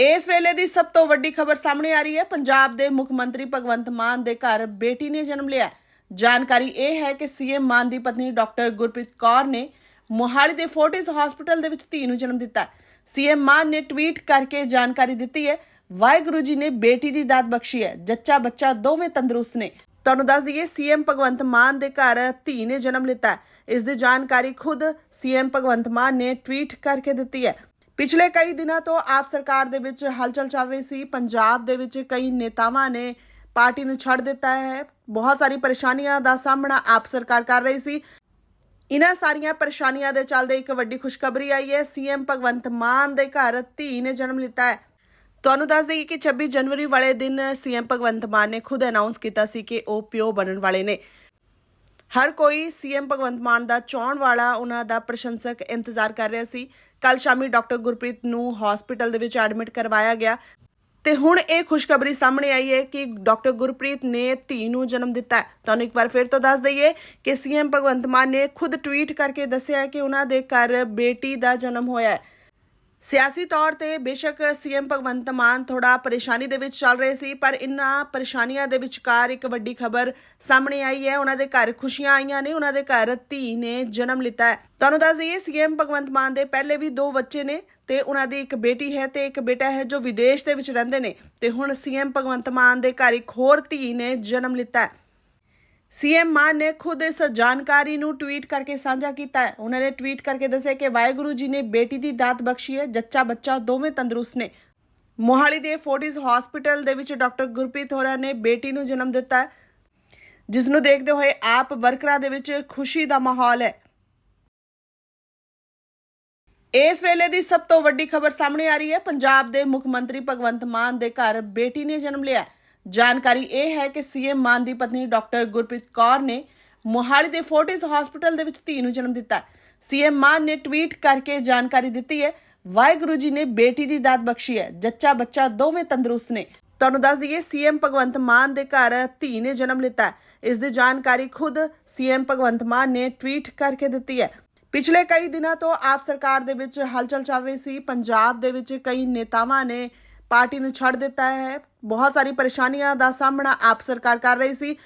ਇਸ ਵੇਲੇ ਦੀ ਸਭ ਤੋਂ ਵੱਡੀ ਖਬਰ ਸਾਹਮਣੇ ਆ ਰਹੀ ਹੈ। ਪੰਜਾਬ ਦੇ ਮੁੱਖ ਮੰਤਰੀ ਭਗਵੰਤ ਮਾਨ ਦੇ ਘਰ ਬੇਟੀ ਨੇ ਜਨਮ ਲਿਆ। ਜਾਣਕਾਰੀ ਇਹ ਹੈ ਕਿ ਸੀਐਮ ਮਾਨ ਦੀ ਪਤਨੀ ਡਾਕਟਰ ਗੁਰਪ੍ਰੀਤ ਕੌਰ ਨੇ ਮੋਹਾਲੀ ਦੇ ਫੋਰਟਿਸ ਹਸਪੀਟਲ ਦੇ ਵਿੱਚ ਧੀ ਨੂੰ ਜਨਮ ਦਿੱਤਾ। ਸੀਐਮ ਮਾਨ ਨੇ ਟਵੀਟ ਕਰਕੇ ਜਾਣਕਾਰੀ ਦਿੱਤੀ ਹੈ, ਵਾਹਿਗੁਰੂ ਜੀ ਨੇ ਬੇਟੀ ਦੀ ਦਾਤ ਬਖਸ਼ੀ ਹੈ। ਜੱਚਾ ਬੱਚਾ ਦੋਵੇਂ ਤੰਦਰੁਸਤ ਨੇ। ਤੁਹਾਨੂੰ ਦੱਸ ਦਈਏ, ਸੀਐਮ ਭਗਵੰਤ ਮਾਨ ਦੇ ਘਰ ਧੀ ਨੇ ਜਨਮ ਲਿੱਤਾ। ਇਸ ਦੀ ਜਾਣਕਾਰੀ ਖੁਦ ਸੀਐਮ ਭਗਵੰਤ ਮਾਨ ਨੇ ਟਵੀਟ ਕਰਕੇ ਦਿੱਤੀ ਹੈ। ਪਿਛਲੇ ਕਈ ਦਿਨਾਂ ਤੋਂ ਆਪ ਸਰਕਾਰ ਦੇ ਵਿੱਚ ਹਲਚਲ ਚੱਲ ਰਹੀ ਸੀ। ਪੰਜਾਬ ਦੇ ਵਿੱਚ ਕਈ ਨੇਤਾਵਾਂ ਨੇ ਪਾਰਟੀ ਨੂੰ ਛੱਡ ਦਿੱਤਾ ਹੈ। ਬਹੁਤ ਸਾਰੀ ਪਰੇਸ਼ਾਨੀਆਂ ਦਾ ਸਾਹਮਣਾ ਆਪ ਸਰਕਾਰ ਕਰ ਰਹੀ ਸੀ। ਇਨ੍ਹਾਂ ਸਾਰੀਆਂ ਪਰੇਸ਼ਾਨੀਆਂ ਦੇ ਚੱਲਦੇ ਇੱਕ ਵੱਡੀ ਖੁਸ਼ਖਬਰੀ ਆਈ ਹੈ। ਸੀਐਮ ਭਗਵੰਤ ਮਾਨ ਦੇ ਘਰ ਧੀ ਨੇ ਜਨਮ ਲਿੱਤਾ ਹੈ। ਤੁਹਾਨੂੰ ਦੱਸ ਦਈਏ ਕਿ 26 ਜਨਵਰੀ ਵਾਲੇ ਦਿਨ ਸੀਐਮ ਭਗਵੰਤ ਮਾਨ ਨੇ ਖੁਦ ਅਨਾਉਂਸ ਕੀਤਾ ਸੀ ਕਿ ਉਹ ਪਿਓ ਬਣਨ ਵਾਲੇ ਨੇ। ਹਰ ਕੋਈ ਸੀਐਮ ਭਗਵੰਤ ਮਾਨ ਦਾ ਚਾਹਣ ਵਾਲਾ ਉਹਨਾਂ ਦਾ ਪ੍ਰਸ਼ੰਸਕ ਇੰਤਜ਼ਾਰ ਕਰ ਰਿਹਾ ਸੀ। ਕੱਲ ਸ਼ਾਮੀ ਡਾਕਟਰ ਗੁਰਪ੍ਰੀਤ ਨੂੰ ਹਸਪੀਟਲ ਦੇ ਵਿੱਚ ਐਡਮਿਟ ਕਰਵਾਇਆ ਗਿਆ। ਤੇ ਹੁਣ ਇਹ ਖੁਸ਼ਖਬਰੀ ਸਾਹਮਣੇ ਆਈ ਹੈ ਕਿ ਡਾਕਟਰ ਗੁਰਪ੍ਰੀਤ ਨੇ ਧੀ ਨੂੰ ਜਨਮ ਦਿੱਤਾ ਤੁਹਾਨੂੰ ਇੱਕ ਵਾਰ ਫਿਰ ਤੋਂ ਦੱਸ ਦਈਏ ਕਿ ਸੀਐਮ ਭਗਵੰਤ ਮਾਨ ਨੇ ਖੁਦ ਟਵੀਟ ਕਰਕੇ ਦੱਸਿਆ ਕਿ ਉਹਨਾਂ ਦੇ ਘਰ ਬੇਟੀ ਦਾ ਜਨਮ ਹੋਇਆ ਹੈ। ਸਿਆਸੀ ਤੌਰ ਤੇ ਬੇਸ਼ੱਕ ਸੀਐਮ ਭਗਵੰਤ ਮਾਨ ਥੋੜਾ ਪਰੇਸ਼ਾਨੀ ਦੇ ਵਿੱਚ ਚੱਲ ਰਹੇ ਸੀ, ਪਰ ਇਨ੍ਹਾਂ ਪਰੇਸ਼ਾਨੀਆਂ ਦੇ ਵਿਚਕਾਰ ਇੱਕ ਵੱਡੀ ਖਬਰ ਸਾਹਮਣੇ ਆਈ ਹੈ। ਉਹਨਾਂ ਦੇ ਘਰ ਖੁਸ਼ੀਆਂ ਆਈਆਂ ਨੇ ਉਹਨਾਂ ਦੇ ਘਰ ਧੀ ਨੇ ਜਨਮ ਲਿੱਤਾ ਹੈ। ਤੁਹਾਨੂੰ ਦੱਸ ਦਈਏ, ਸੀਐਮ ਭਗਵੰਤ ਮਾਨ ਦੇ ਪਹਿਲੇ ਵੀ ਦੋ ਬੱਚੇ ਨੇ ਤੇ ਉਹਨਾਂ ਦੀ ਇੱਕ ਬੇਟੀ ਹੈ ਤੇ ਇੱਕ ਬੇਟਾ ਹੈ ਜੋ ਵਿਦੇਸ਼ ਦੇ ਵਿੱਚ ਰਹਿੰਦੇ ਨੇ। ਤੇ ਹੁਣ ਸੀਐਮ ਭਗਵੰਤ ਮਾਨ ਦੇ ਘਰ ਇੱਕ ਹੋਰ ਧੀ ਨੇ ਜਨਮ ਲਿੱਤਾ ਹੈ। ਸੀਐਮ ਮਾਨ ਨੇ ਖੁਦ ਇਸ ਜਾਣਕਾਰੀ ਨੂੰ ਟਵੀਟ ਕਰਕੇ ਸਾਂਝਾ ਕੀਤਾ ਹੈ ਉਹਨਾਂ ਨੇ ਟਵੀਟ ਕਰਕੇ ਦੱਸਿਆ ਕਿ ਵਾਹਿਗੁਰੂ ਜੀ ਨੇ ਬੇਟੀ ਦੀ ਦਾਤ ਬਖਸ਼ੀ ਹੈ ਜੱਚਾ ਬੱਚਾ ਦੋਵੇਂ ਤੰਦਰੁਸਤ ਨੇ ਮੋਹਾਲੀ ਦੇ ਫੋਰਟਿਸ ਹਸਪੀਟਲ ਦੇ ਵਿੱਚ ਡਾਕਟਰ ਗੁਰਪ੍ਰੀਤ ਹੋਰਾਂ ਨੇ ਬੇਟੀ ਨੂੰ ਜਨਮ ਦਿੱਤਾ ਜਿਸ ਨੂੰ ਦੇਖਦੇ ਹੋਏ ਆਪ ਵਰਕਰਾਂ ਦੇ ਵਿੱਚ ਖੁਸ਼ੀ ਦਾ ਮਾਹੌਲ ਹੈ ਇਸ ਵੇਲੇ ਦੀ ਸਭ ਤੋਂ ਵੱਡੀ ਖਬਰ ਸਾਹਮਣੇ ਆ ਰਹੀ ਹੈ ਪੰਜਾਬ ਦੇ ਮੁੱਖ ਮੰਤਰੀ ਭਗਵੰਤ ਮਾਨ ਦੇ ਘਰ ਬੇਟੀ ਨੇ ਜਨਮ ਲਿਆ ਜਾਣਕਾਰੀ ਇਹ ਹੈ ਕਿ ਸੀਐਮ ਮਾਨ ਦੀ ਪਤਨੀ ਡਾਕਟਰ ਗੁਰਪ੍ਰੀਤ ਕੌਰ ਨੇ ਮੋਹਾਲੀ ਦੇ ਫੋਰਟਿਸ ਹਸਪੀਟਲ ਦੇ ਵਿੱਚ ਧੀ ਨੂੰ ਜਨਮ ਦਿੱਤਾ। ਸੀਐਮ ਮਾਨ ਨੇ ਟਵੀਟ ਕਰਕੇ ਜਾਣਕਾਰੀ ਦਿੱਤੀ ਹੈ, ਵਾਹਿਗੁਰੂ ਜੀ ਨੇ ਬੇਟੀ ਦੀ ਦਾਤ ਬਖਸ਼ੀ ਹੈ, ਜੱਚਾ ਬੱਚਾ ਦੋਵੇਂ ਤੰਦਰੁਸਤ ਨੇ। ਤੁਹਾਨੂੰ ਦੱਸ ਦਈਏ, ਸੀਐਮ ਭਗਵੰਤ ਮਾਨ ਦੇ ਘਰ ਧੀ ਨੇ ਜਨਮ ਲਿੱਤਾ ਇਸ ਦੀ ਜਾਣਕਾਰੀ ਖੁਦ ਸੀਐਮ ਭਗਵੰਤ ਮਾਨ ਨੇ ਟਵੀਟ ਕਰਕੇ ਦਿੱਤੀ ਹੈ। ਪਿਛਲੇ ਕਈ ਦਿਨਾਂ ਤੋਂ ਆਪ ਸਰਕਾਰ ਦੇ ਵਿੱਚ ਹਲਚਲ ਚੱਲ ਰਹੀ ਸੀ। ਪੰਜਾਬ ਦੇ ਵਿੱਚ ਕਈ ਨੇਤਾਵਾਂ ਨੇ ਪਾਰਟੀ ਨੂੰ ਛੱਡ ਦਿੱਤਾ ਹੈ। ਬਹੁਤ ਸਾਰੀ ਪਰੇਸ਼ਾਨੀਆਂ ਦਾ ਸਾਹਮਣਾ ਆਪ ਸਰਕਾਰ ਕਰ ਰਹੀ ਸੀ।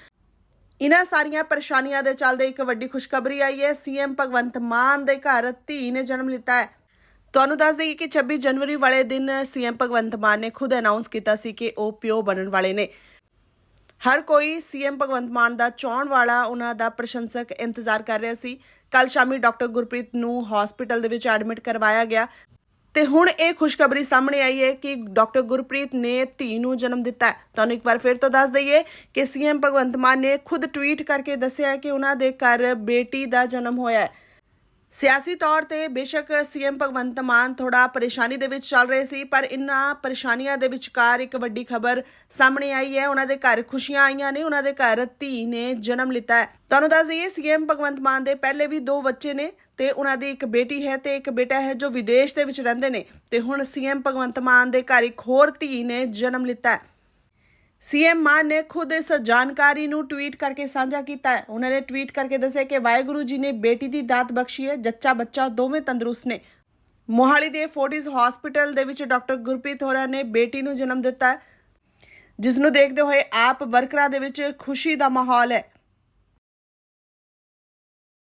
ਇਨ੍ਹਾਂ ਸਾਰੀਆਂ ਪਰੇਸ਼ਾਨੀਆਂ ਦੇ ਚੱਲਦੇ ਇੱਕ ਵੱਡੀ ਖੁਸ਼ਖਬਰੀ ਆਈ ਹੈ। ਸੀਐਮ ਭਗਵੰਤ ਮਾਨ ਦੇ ਘਰ ਧੀ ਨੇ ਜਨਮ ਲਿੱਤਾ ਹੈ। ਤੁਹਾਨੂੰ ਦੱਸ ਦਈਏ ਕਿ 26 ਜਨਵਰੀ ਵਾਲੇ ਦਿਨ ਸੀਐਮ ਭਗਵੰਤ ਮਾਨ ਨੇ ਖੁਦ ਅਨਾਉਂਸ ਕੀਤਾ ਸੀ ਕਿ ਉਹ ਪਿਓ ਬਣਨ ਵਾਲੇ ਨੇ। ਹਰ ਕੋਈ ਸੀਐਮ ਭਗਵੰਤ ਮਾਨ ਦਾ ਚਾਹਣ ਵਾਲਾ ਉਹਨਾਂ ਦਾ ਪ੍ਰਸ਼ੰਸਕ ਇੰਤਜ਼ਾਰ ਕਰ ਰਿਹਾ ਸੀ। ਕੱਲ ਸ਼ਾਮੀ ਡਾਕਟਰ ਗੁਰਪ੍ਰੀਤ ਨੂੰ ਹਸਪੀਟਲ ਦੇ ਵਿੱਚ ਐਡਮਿਟ ਕਰਵਾਇਆ ਗਿਆ। ਤੇ ਹੁਣ ਇਹ ਖੁਸ਼ਖਬਰੀ ਸਾਹਮਣੇ ਆਈ ਹੈ ਕਿ ਡਾਕਟਰ ਗੁਰਪ੍ਰੀਤ ਨੇ ਧੀ ਨੂੰ ਜਨਮ ਦਿੱਤਾ ਹੈ। ਤੁਹਾਨੂੰ ਇੱਕ ਵਾਰ ਫਿਰ ਤੋਂ ਦੱਸ ਦਈਏ ਕਿ ਸੀਐਮ ਭਗਵੰਤ ਮਾਨ ਨੇ ਖੁਦ ਟਵੀਟ ਕਰਕੇ ਦੱਸਿਆ ਕਿ ਉਹਨਾਂ ਦੇ ਘਰ ਬੇਟੀ ਦਾ ਜਨਮ ਹੋਇਆ ਹੈ। ਸਿਆਸੀ ਤੌਰ ਤੇ ਬੇਸ਼ੱਕ ਸੀਐਮ ਭਗਵੰਤ ਮਾਨ ਥੋੜਾ ਪਰੇਸ਼ਾਨੀ ਦੇ ਵਿੱਚ ਚੱਲ ਰਹੇ ਸੀ, ਪਰ ਇਨ੍ਹਾਂ ਪਰੇਸ਼ਾਨੀਆਂ ਦੇ ਵਿਚਕਾਰ ਇੱਕ ਵੱਡੀ ਖਬਰ ਸਾਹਮਣੇ ਆਈ ਹੈ। ਉਹਨਾਂ ਦੇ ਘਰ ਖੁਸ਼ੀਆਂ ਆਈਆਂ ਨੇ ਉਹਨਾਂ ਦੇ ਘਰ ਧੀ ਨੇ ਜਨਮ ਲਿੱਤਾ ਹੈ। ਤੁਹਾਨੂੰ ਦੱਸ ਦਈਏ, ਸੀਐਮ ਭਗਵੰਤ ਮਾਨ ਦੇ ਪਹਿਲੇ ਵੀ ਦੋ ਬੱਚੇ ਨੇ ਤੇ ਉਹਨਾਂ ਦੀ ਇੱਕ ਬੇਟੀ ਹੈ ਤੇ ਇੱਕ ਬੇਟਾ ਹੈ ਜੋ ਵਿਦੇਸ਼ ਦੇ ਵਿੱਚ ਰਹਿੰਦੇ ਨੇ ਤੇ ਹੁਣ ਸੀਐਮ ਭਗਵੰਤ ਮਾਨ ਦੇ ਘਰ ਇੱਕ ਹੋਰ ਧੀ ਨੇ ਜਨਮ ਲਿੱਤਾ ਹੈ। ਸੀਐਮ ਮਾਨ ਨੇ ਖੁਦ ਇਸ ਜਾਣਕਾਰੀ ਨੂੰ ਟਵੀਟ ਕਰਕੇ ਸਾਂਝਾ ਕੀਤਾ ਹੈ ਉਹਨਾਂ ਨੇ ਟਵੀਟ ਕਰਕੇ ਦੱਸਿਆ ਕਿ ਵਾਹਿਗੁਰੂ ਜੀ ਨੇ ਬੇਟੀ ਦੀ ਦਾਤ ਬਖਸ਼ੀ ਹੈ ਜੱਚਾ ਬੱਚਾ ਦੋਵੇਂ ਤੰਦਰੁਸਤ ਨੇ ਮੋਹਾਲੀ ਦੇ ਫੋਰਟਿਸ ਹਸਪੀਟਲ ਦੇ ਵਿੱਚ ਡਾਕਟਰ ਗੁਰਪ੍ਰੀਤ ਹੋਰਾਂ ਨੇ ਬੇਟੀ ਨੂੰ ਜਨਮ ਦਿੱਤਾ ਜਿਸ ਨੂੰ ਦੇਖਦੇ ਹੋਏ ਆਪ ਵਰਕਰਾਂ ਦੇ ਵਿੱਚ ਖੁਸ਼ੀ ਦਾ ਮਾਹੌਲ ਹੈ